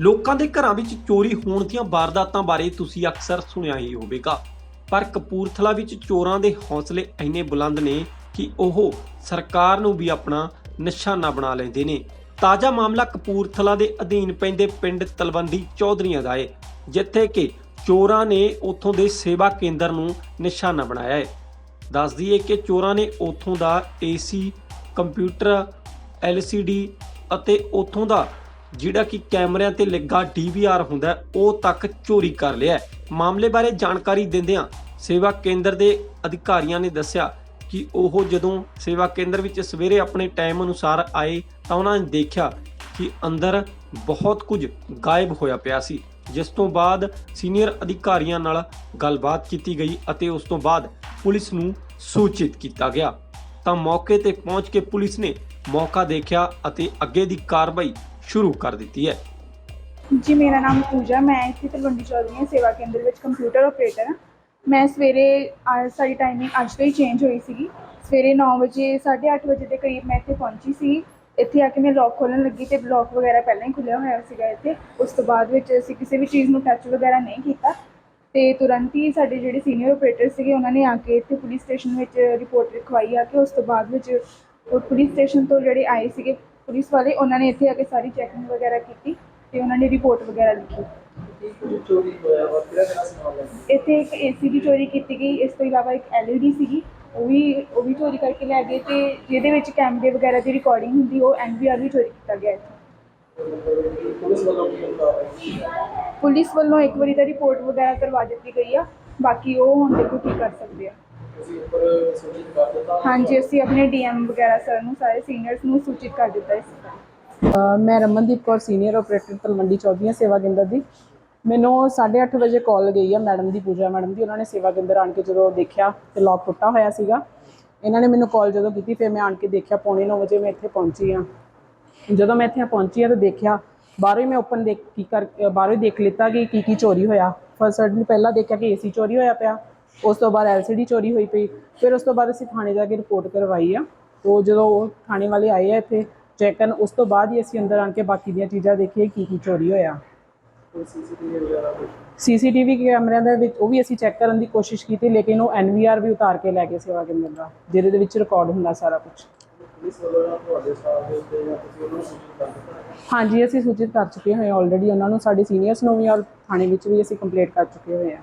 ਲੋਕਾਂ ਦੇ ਘਰਾਂ ਵਿੱਚ ਚੋਰੀ ਹੋਣ ਦੀਆਂ ਵਾਰਦਾਤਾਂ ਬਾਰੇ ਤੁਸੀਂ ਅਕਸਰ ਸੁਣਿਆ ਹੀ ਹੋਵੇਗਾ। ਪਰ ਕਪੂਰਥਲਾ ਵਿੱਚ ਚੋਰਾਂ ਦੇ ਹੌਸਲੇ ਇੰਨੇ ਬੁਲੰਦ ਨੇ ਕਿ ਉਹ ਸਰਕਾਰ ਨੂੰ ਵੀ ਆਪਣਾ ਨਿਸ਼ਾਨਾ ਬਣਾ ਲੈਂਦੇ ਨੇ। ਤਾਜ਼ਾ ਮਾਮਲਾ ਕਪੂਰਥਲਾ ਦੇ ਅਧੀਨ ਪੈਂਦੇ ਪਿੰਡ ਤਲਵੰਡੀ ਚੌਧਰੀਆਂ ਦਾ ਹੈ ਜਿੱਥੇ ਕਿ ਚੋਰਾਂ ਨੇ ਉੱਥੋਂ ਦੇ ਸੇਵਾ ਕੇਂਦਰ ਨੂੰ ਨਿਸ਼ਾਨਾ ਬਣਾਇਆ ਹੈ ਦੱਸ ਦਈਏ ਕਿ ਚੋਰਾਂ ਨੇ ਉੱਥੋਂ ਦਾ ਏਸੀ, ਕੰਪਿਊਟਰ LCD ਅਤੇ ਉੱਥੋਂ ਦਾ ਜਿਹੜਾ ਕਿ ਕੈਮਰਿਆਂ ਤੇ ਲੱਗਾ DVR ਹੁੰਦਾ ਉਹ ਤੱਕ ਚੋਰੀ ਕਰ ਲਿਆ ਮਾਮਲੇ ਬਾਰੇ ਜਾਣਕਾਰੀ ਦਿੰਦਿਆਂ ਸੇਵਾ ਕੇਂਦਰ ਦੇ ਅਧਿਕਾਰੀਆਂ ਨੇ ਦੱਸਿਆ ਕਿ ਉਹ ਜਦੋਂ ਸੇਵਾ ਕੇਂਦਰ ਵਿੱਚ ਸਵੇਰੇ ਆਪਣੇ ਟਾਈਮ ਅਨੁਸਾਰ ਆਏ ਤਾਂ ਉਹਨਾਂ ਨੇ ਦੇਖਿਆ ਕਿ ਅੰਦਰ ਬਹੁਤ ਕੁਝ ਗਾਇਬ ਹੋਇਆ ਪਿਆ ਸੀ, ਜਿਸ ਤੋਂ ਬਾਅਦ ਸੀਨੀਅਰ ਅਧਿਕਾਰੀਆਂ ਨਾਲ ਗੱਲਬਾਤ ਕੀਤੀ ਗਈ ਅਤੇ ਉਸ ਤੋਂ ਬਾਅਦ ਪੁਲਿਸ ਨੂੰ ਸੂਚਿਤ ਕੀਤਾ ਗਿਆ। ਤਾਂ ਮੌਕੇ ਤੇ ਪਹੁੰਚ ਕੇ ਪੁਲਿਸ ਨੇ ਮੌਕਾ ਦੇਖਿਆ ਅਤੇ ਅੱਗੇ ਦੀ ਕਾਰਵਾਈ ਸ਼ੁਰੂ ਕਰ ਦਿੱਤੀ ਹੈ। ਜੀ, ਮੇਰਾ ਨਾਮ ਪੂਜਾ, ਮੈਂ ਇੱਥੇ ਤਲਵੰਡੀ ਚੌਧਰੀਆਂ ਸੇਵਾ ਕੇਂਦਰ ਵਿੱਚ ਕੰਪਿਊਟਰ ਆਪਰੇਟਰ ਹਾਂ। ਮੈਂ ਸਵੇਰੇ, ਅਹ, ਸਾਡੀ ਟਾਈਮਿੰਗ ਅੱਜ ਤੋਂ ਹੀ ਚੇਂਜ ਹੋਈ ਸੀਗੀ। ਸਵੇਰੇ 9 ਵਜੇ 8:30 ਵਜੇ ਦੇ ਕਰੀਬ ਮੈਂ ਇੱਥੇ ਪਹੁੰਚੀ ਸੀ। ਇੱਥੇ ਆ ਕੇ ਮੈਂ ਲੌਕ ਖੋਲ੍ਹਣ ਲੱਗੀ ਤੇ ਲੌਕ ਵਗੈਰਾ ਪਹਿਲਾਂ ਹੀ ਖੁੱਲਿਆ ਹੋਇਆ ਸੀਗਾ ਇੱਥੇ। ਉਸ ਤੋਂ ਬਾਅਦ ਵਿੱਚ ਅਸੀਂ ਕਿਸੇ ਵੀ ਚੀਜ਼ ਨੂੰ ਟੱਚ ਵਗੈਰਾ ਨਹੀਂ ਕੀਤਾ। ਤੇ ਤੁਰੰਤ ਹੀ ਸਾਡੇ ਜਿਹੜੇ ਸੀਨੀਅਰ ਆਪਰੇਟਰ ਸੀਗੇ, ਉਹਨਾਂ ਨੇ ਆ ਕੇ ਇੱਥੇ ਪੁਲਿਸ ਸਟੇਸ਼ਨ ਵਿੱਚ ਰਿਪੋਰਟ ਲਿਖਵਾਈ ਆ ਕੇ ਉਸ ਤੋਂ ਬਾਅਦ ਵਿੱਚ ਉਹ ਪੁਲਿਸ ਸਟੇਸ਼ਨ ਤੋਂ ਜਿਹੜੇ ਆਏ ਸੀਗੇ ਪੁਲਿਸ ਵਾਲੇ, ਉਹਨਾਂ ਨੇ ਇੱਥੇ ਆ ਕੇ ਸਾਰੀ ਚੈਕਿੰਗ ਵਗੈਰਾ ਕੀਤੀ ਤੇ ਉਹਨਾਂ ਨੇ ਰਿਪੋਰਟ ਵਗੈਰਾ ਲਿਖੀ। ਇੱਥੇ ਇੱਕ ਏਸੀ ਦੀ ਚੋਰੀ ਕੀਤੀ ਗਈ, ਇਸ ਤੋਂ ਇਲਾਵਾ ਇੱਕ LED ਸੀਗੀ, ਉਹ ਵੀ ਉਹ ਵੀ ਚੋਰੀ ਕਰਕੇ ਲੈ ਗਏ ਤੇ ਜਿਹਦੇ ਵਿੱਚ ਕੈਮਰੇ ਵਗੈਰਾ ਦੀ ਰਿਕਾਰਡਿੰਗ ਹੁੰਦੀ, ਉਹ NVR ਵੀ ਚੋਰੀ ਕੀਤਾ ਗਿਆ ਇੱਥੇ। ਪੁਲਿਸ ਵੱਲੋਂ ਪੁਲਿਸ ਵੱਲੋਂ ਇੱਕ ਵਾਰੀ ਤਾਂ ਰਿਪੋਰਟ ਵਗੈਰਾ ਕਰਵਾ ਦਿੱਤੀ ਗਈ ਆ, ਬਾਕੀ ਉਹ ਹੁਣ ਦੇਖੋ ਕੀ ਕਰ ਸਕਦੇ ਆ। ਹਾਂਜੀ ਅਸੀਂ ਆਪਣੇ ਡੀਐਮ ਵਗੈਰਾ ਸਰ ਨੂੰ ਸਾਰੇ ਸੀਨੀਅਰਸ ਨੂੰ ਸੂਚਿਤ ਕਰ ਦਿੱਤਾ ਇਸ ਬਾਰੇ ਮੈਂ ਰਮਨਦੀਪ ਕੌਰ ਸੀਨੀਅਰ ਆਪਰੇਟਰ ਤਲਵੰਡੀ ਚੌਧਰੀਆਂ ਸੇਵਾ ਕੇਂਦਰ ਦੀ। ਮੈਨੂੰ 8:30 ਵਜੇ ਕਾਲ ਗਈ ਆ ਮੈਡਮ ਦੀ ਪੂਜਾ ਮੈਡਮ ਦੀ। ਉਹਨਾਂ ਨੇ ਸੇਵਾ ਕੇਂਦਰ ਆਣ ਕੇ ਜਦੋਂ ਦੇਖਿਆ ਤੇ ਲੌਕ ਟੁੱਟਾ ਹੋਇਆ ਸੀਗਾ। ਇਹਨਾਂ ਨੇ ਮੈਨੂੰ ਕਾਲ ਜਦੋਂ ਕੀਤੀ ਫਿਰ ਮੈਂ ਆਣ ਕੇ ਦੇਖਿਆ ਪੌਣੇ 9 ਵਜੇ ਮੈਂ ਇੱਥੇ ਪਹੁੰਚੀ ਆ ਜਦੋਂ ਮੈਂ ਇੱਥੇ ਪਹੁੰਚੀ ਆ ਤਾਂ ਦੇਖਿਆ ਬਾਹਰੋਂ ਹੀ ਮੈਂ ਓਪਨ ਦੇਖ ਕੀ ਕਰ ਬਾਹਰੋਂ ਹੀ ਦੇਖ ਲਿੱਤਾ ਕਿ ਕੀ ਕੀ ਚੋਰੀ ਹੋਇਆ। ਫਸਟ ਸਡਨ ਪਹਿਲਾਂ ਦੇਖਿਆ ਕਿ ਏਸੀ ਚੋਰੀ ਹੋਇਆ ਪਿਆ। ਉਸ ਤੋਂ ਬਾਅਦ LCD ਚੋਰੀ ਹੋਈ ਪਈ। ਫਿਰ ਉਸ ਤੋਂ ਬਾਅਦ ਅਸੀਂ ਥਾਣੇ ਜਾ ਕੇ ਰਿਪੋਰਟ ਕਰਵਾਈ ਆ। ਤੋ ਜਦੋਂ ਉਹ ਥਾਣੇ ਵਾਲੇ ਆਏ ਆ ਇੱਥੇ ਚੈੱਕ ਕਰਨ, ਉਸ ਤੋਂ ਬਾਅਦ ਹੀ ਅਸੀਂ ਅੰਦਰ ਆਣ ਕੇ ਬਾਕੀ ਦੀਆਂ ਚੀਜ਼ਾਂ ਦੇਖੀਏ ਕੀ ਕੀ ਚੋਰੀ ਹੋਇਆ। ਕੋਈ ਸੀਸੀਟੀਵੀ ਵਗੈਰਾ ਕੁਛ ਕੈਮਰਿਆਂ ਦੇ ਵਿੱਚ ਉਹ ਵੀ ਅਸੀਂ ਚੈੱਕ ਕਰਨ ਦੀ ਕੋਸ਼ਿਸ਼ ਕੀਤੀ, ਲੇਕਿਨ ਉਹ ਐਨਵੀਆਰ ਵੀ ਉਤਾਰ ਕੇ ਲੈ ਕੇ ਸੇਵਾ ਕੇਂਦਰ ਦਾ, ਜਿਹਦੇ ਦੇ ਵਿੱਚ ਰਿਕਾਰਡ ਹੁੰਦਾ ਸਾਰਾ ਕੁਝ ਹਾਂਜੀ, ਅਸੀਂ ਸੂਚਿਤ ਕਰ ਚੁੱਕੇ ਹਾਂ ਆਲਰੇਡੀ ਉਹਨਾਂ ਨੂੰ, ਸਾਡੇ ਸੀਨੀਅਰਸ ਨੂੰ ਵੀ ਔਰ ਥਾਣੇ ਵਿੱਚ ਵੀ ਅਸੀਂ ਕੰਪਲੀਟ ਕਰ ਚੁੱਕੇ ਹੋਏ ਹਾਂ।